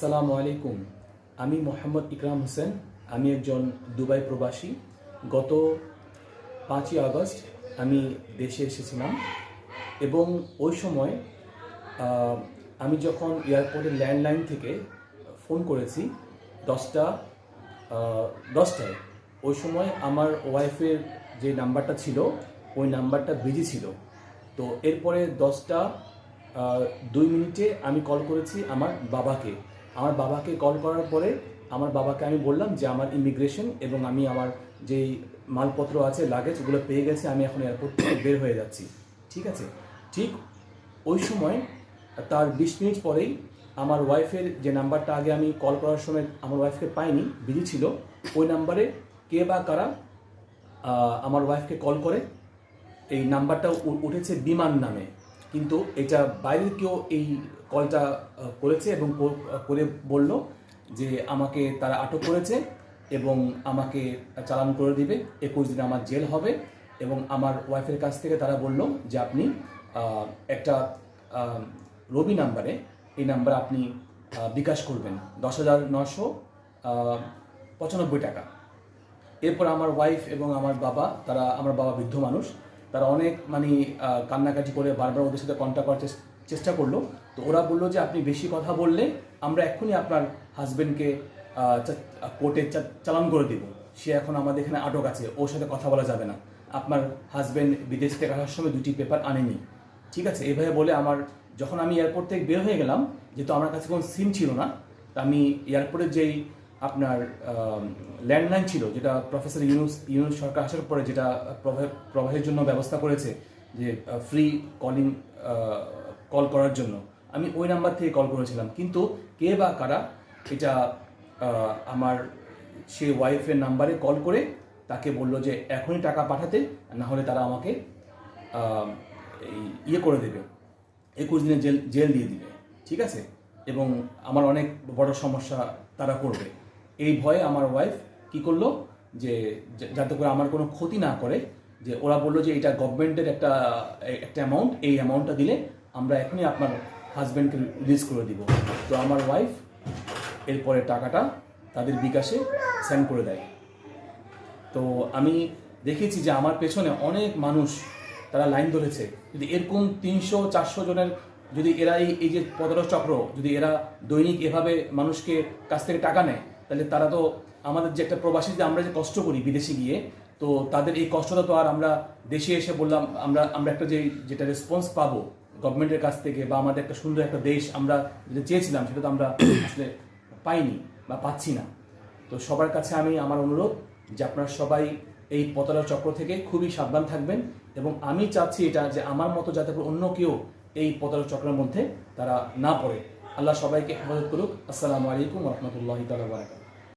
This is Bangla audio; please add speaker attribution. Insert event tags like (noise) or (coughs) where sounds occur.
Speaker 1: আসসালামু আলাইকুম। আমি মোহাম্মদ ইকরাম হোসেন। আমি একজন দুবাই প্রবাসী। গত পাঁচই আগস্ট আমি দেশে এসেছিলাম এবং ওই সময় আমি যখন এয়ারপোর্টের ল্যান্ডলাইন থেকে ফোন করেছি দশটা দশটায়, ওই সময় আমার ওয়াইফের যে নাম্বারটা ছিল, ওই নাম্বারটা বিজি ছিল। তো এরপরে দশটা দুই মিনিটে আমি কল করেছি আমার বাবাকে। আমার বাবাকে কল করার পরে আমার বাবাকে আমি বললাম যে আমার ইমিগ্রেশন এবং আমি আমার যেই মালপত্র আছে লাগেজ ওগুলো পেয়ে গেছে, আমি এখন এয়ারপোর্ট থেকে বের হয়ে যাচ্ছি। ঠিক আছে? ঠিক ওই সময় তার বিশ মিনিট পরেই আমার ওয়াইফের যে নাম্বারটা আগে আমি কল করার সময় আমার ওয়াইফকে পাইনি বিজি ছিল, ওই নাম্বারে কে বা কারা আমার ওয়াইফকে কল করে, এই নাম্বারটা উঠেছে বিমান নামে। কিন্তু এটা বাইরের কেউ এই কলটা করেছে এবং করে বলল যে আমাকে তারা আটক করেছে এবং আমাকে চালান করে দিবে, একুশ দিন আমার জেল হবে এবং আমার ওয়াইফের কাছ থেকে তারা বলল যে আপনি একটা রবি নাম্বারে এই নাম্বার আপনি বিকাশ করবেন, দশ হাজার নশো পঁচানব্বই টাকা। এরপর আমার ওয়াইফ এবং আমার বাবা, তারা, আমার বাবা বৃদ্ধ মানুষ তারা অনেক মানে কান্নাকাটি করে বারবার ওদের সাথে কন্ট্যাক্ট করার চেষ্টা করল। তো ওরা বলল যে, আপনি বেশি কথা বললে আমরা এক্ষুনি আপনার হাজবেন্ডকে কোর্টে চালান করে দেব। সে এখন আমাদের এখানে আটক আছে, ওর সাথে কথা বলা যাবে না। আপনার হাজবেন্ড বিদেশ থেকে আসার সময় দুটি পেপার আনেনি। ঠিক আছে এভাবে বলে আমার, যখন আমি এয়ারপোর্ট থেকে বের হয়ে গেলাম, যেহেতু আমার কাছে কোনো সিম ছিল না, তা আমি এয়ারপোর্টের যেই আপনার ল্যান্ডলাইন ছিল, যেটা প্রফেসর ইউনুস ইউনুস সরকার আসার পরে যেটা প্রবাহের জন্য ব্যবস্থা করেছে, যে ফ্রি কলিং কল করার জন্য। আমি ওই নাম্বার থেকে কল করেছিলাম, কিন্তু কে বা কারা এটা আমার সে ওয়াইফের নাম্বারে কল করে তাকে বলল যে, এখনই টাকা পাঠাতে, না হলে তারা আমাকে ইয়ে করে দেবে, একুশ দিনের জেল জেল দিয়ে দিবে। ঠিক আছে? এবং আমার অনেক বড় সমস্যা তারা করবে। এই ভয়ে আমার ওয়াইফ কি করল? যে যাতে করে আমার কোনো ক্ষতি না করে, যে ওরা বলল যে এটা গভর্নমেন্টের একটা একটা অ্যামাউন্ট এই অ্যামাউন্টটা দিলে আমরা এখনই আপনার হাজব্যান্ডকে রিলিজ করে দিব। তো আমার ওয়াইফ এরপরে টাকাটা তাদের বিকাশে সেন্ড করে দেয়। তো আমি দেখেছি যে আমার পেছনে অনেক মানুষ তারা লাইন ধরেছে। যদি এরকম তিনশো, চারশো জনের, যদি এরা এই এই যে পদরস চক্র, যদি এরা দৈনিক এভাবে মানুষকে কাছ থেকে টাকা নেয় তাহলে তারা তো আমাদের যে একটা প্রবাসী যে আমরা যে কষ্ট করি বিদেশে গিয়ে, তো তাদের এই কষ্টটা তো আর আমরা দেশে এসে বললাম, আমরা আমরা একটা যে, যেটা রেসপন্স পাবো গভর্নমেন্টের কাছ থেকে বা আমাদের একটা সুন্দর একটা দেশ আমরা যেটা চেয়েছিলাম, সেটা তো আমরা (coughs) আসলে পাইনি বা পাচ্ছি না। তো সবার কাছে আমি আমার অনুরোধ যে আপনারা সবাই এই পতলা চক্র থেকে খুবই সাবধান থাকবেন এবং আমি চাচ্ছি এটা যে আমার মতো যাতে অন্য কেউ এই পতলা চক্রের মধ্যে তারা না পড়ে। আল্লাহ সবাইকে হেফাজত করুক। আসসালামু আলাইকুম রহমতুল্লাহ তালা